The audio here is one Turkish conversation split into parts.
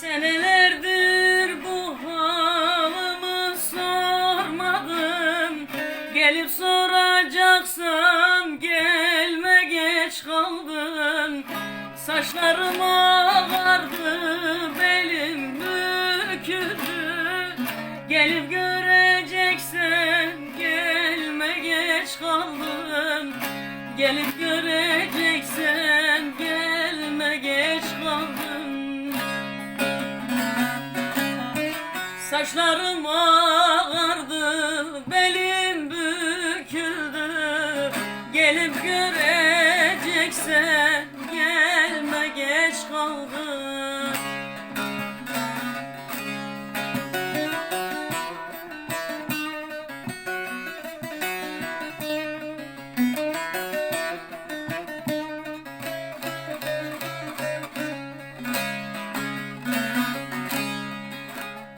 Senelerdir bu halımı sormadım. Gelip soracaksam gelme geç kaldın. Saçlarım ağardı belim büküldü. Gelip göreceksen gelme geç kaldın. Gelip göreceksen gelme geç kaldın Saçlarım ağardı, belim büküldü. Gelip göreceksen gelme geç kaldın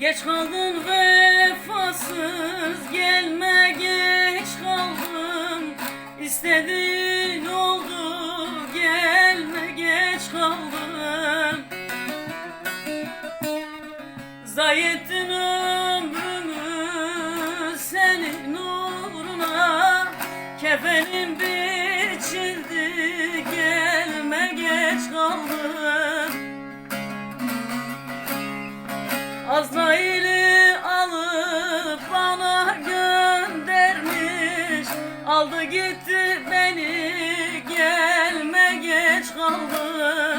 Geç kaldın vefasız gelme geç kaldım İstediğin oldu gelme geç kaldım Zayi ettin ömrümü senin uğruna Kefenim biçildi gelme geç kaldım Azrail'i alıp bana göndermiş. Aldı gitti beni gelme geç kaldım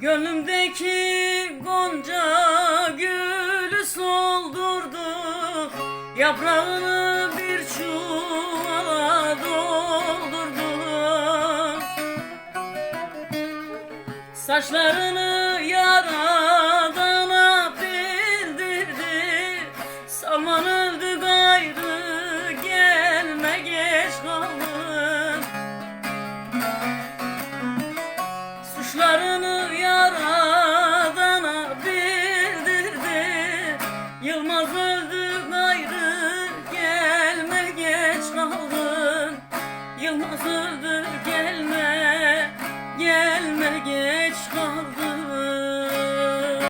Gönlümdeki gonca gülü soldurdu. Yaprağını bir çuvala doldurdu. Saçlarını gelme